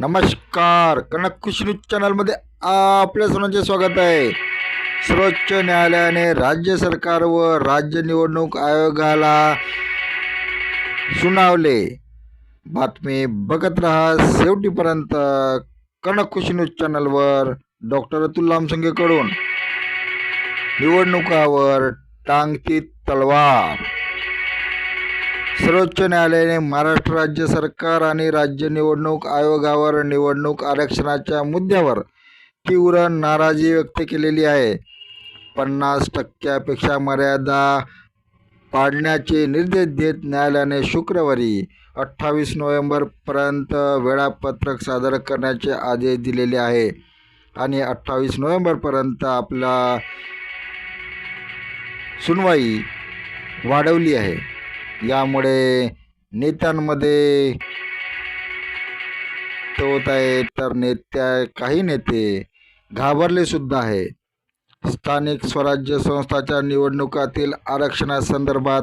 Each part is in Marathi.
नमस्कार. कनक कृषी न्यूज चॅनलमध्ये आपल्या सर्वांचे स्वागत आहे. सर्वोच्च न्यायालयाने राज्य सरकार व राज्य निवडणूक आयोगाला सुनावले. बातमी बघत रहा. शेवटीपर्यंत कनक कृषी न्यूज चॅनलवर डॉक्टर अतुल लामसंगेकडून. निवडणुकावर टांगती तलवार. सर्वोच्च न्यायालयाने महाराष्ट्र राज्य सरकार आणि राज्य निवडणूक आयोगावर निवडणूक आरक्षणाच्या मुद्द्यावर तीव्र नाराजी व्यक्त केलेली आहे. पन्नास टक्क्यापेक्षा मर्यादा पाडण्याचे निर्देश देत न्यायालयाने शुक्रवारी अठ्ठावीस नोव्हेंबरपर्यंत वेळापत्रक सादर करण्याचे आदेश दिलेले आहे आणि अठ्ठावीस नोव्हेंबरपर्यंत आपला सुनवाई वाढवली आहे. यामुळे नेत्यांमध्ये होत आहे तर नेत्या काही नेते घाबरले सुद्धा आहे. स्थानिक स्वराज्य संस्थाच्या निवडणुकातील आरक्षणासंदर्भात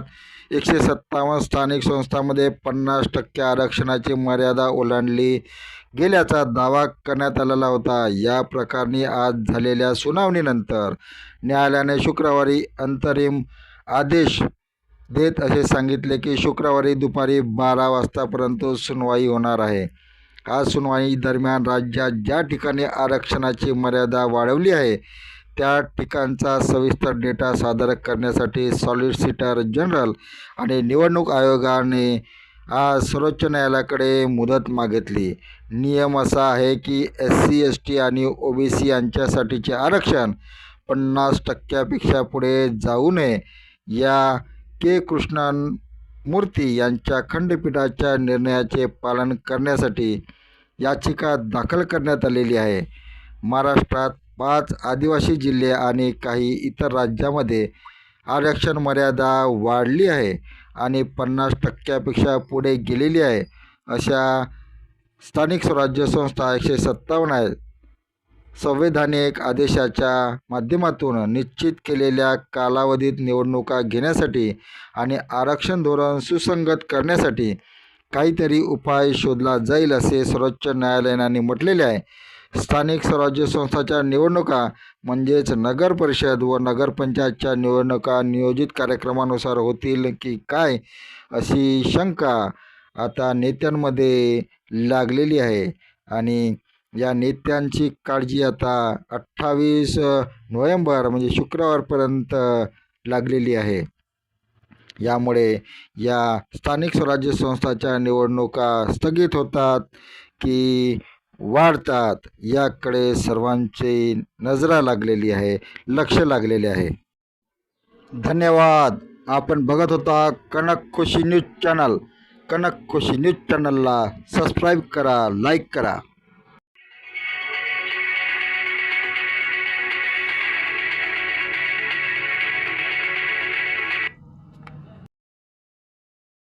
एकशे सत्तावन्न स्थानिक संस्थांमध्ये पन्नास टक्के आरक्षणाची मर्यादा ओलांडली गेल्याचा दावा करण्यात आलेला होता. या प्रकरणी आज झालेल्या सुनावणीनंतर न्यायालयाने शुक्रवारी अंतरिम आदेश देत असे सांगितले की शुक्रवारी दुपारी बारा वाजतापर्यंत सुनवाई होणार आहे. आज सुनवाई दरम्यान राज्यात ज्या ठिकाणी आरक्षणाची मर्यादा वाढवली आहे त्या ठिकाणचा सविस्तर डेटा सादर करण्यासाठी सॉलिसिटर जनरल आणि निवडणूक आयोगाने आज सर्वोच्च न्यायालयाकडे मुदत मागितली. नियम असा आहे की एस सी एस टी आणि ओ बी सी यांच्यासाठीचे आरक्षण पन्नास टक्क्यापेक्षा पुढे जाऊ नये या के. कृष्णन मूर्ती यांच्या खंडपीठाच्या निर्णयाचे पालन करण्यासाठी याचिका दाखल करण्यात आलेली आहे. महाराष्ट्रात पाच आदिवासी जिल्हे आणि काही इतर राज्यामध्ये आरक्षण मर्यादा वाढली आहे आणि पन्नास टक्क्यापेक्षा पुढे गेलेली आहे. अशा स्थानिक स्वराज्य संस्था एकशे सत्तावन्न आहेत संवैधानिक आदेशाच्या माध्यमातून निश्चित केलेल्या कालावधीत निवडणुका घेण्यासाठी आणि आरक्षण धोरण सुसंगत करण्यासाठी काहीतरी उपाय शोधला जाईल असे सर्वोच्च न्यायालयाने म्हटलेले आहे. स्थानिक स्वराज्य संस्थाच्या निवडणुका म्हणजेच नगर परिषद व नगरपंचायतच्या निवडणुका नियोजित कार्यक्रमानुसार होतील की काय अशी शंका आता नेत्यांमध्ये लागलेली आहे. आणि या नेत्यांची काळजी आता अठ्ठावीस नोव्हेंबर म्हणजे शुक्रवारपर्यंत लागलेली आहे. यामुळे या स्थानिक स्वराज्य संस्थाच्या निवडणुका स्थगित होतात की वाढतात याकडे सर्वांची नजरा लागलेली आहे लक्ष लागलेले आहे. धन्यवाद. आपण बघत होता Kanak Khushi news channel. Kanak Khushi news चॅनलला सबस्क्राईब करा लाईक करा.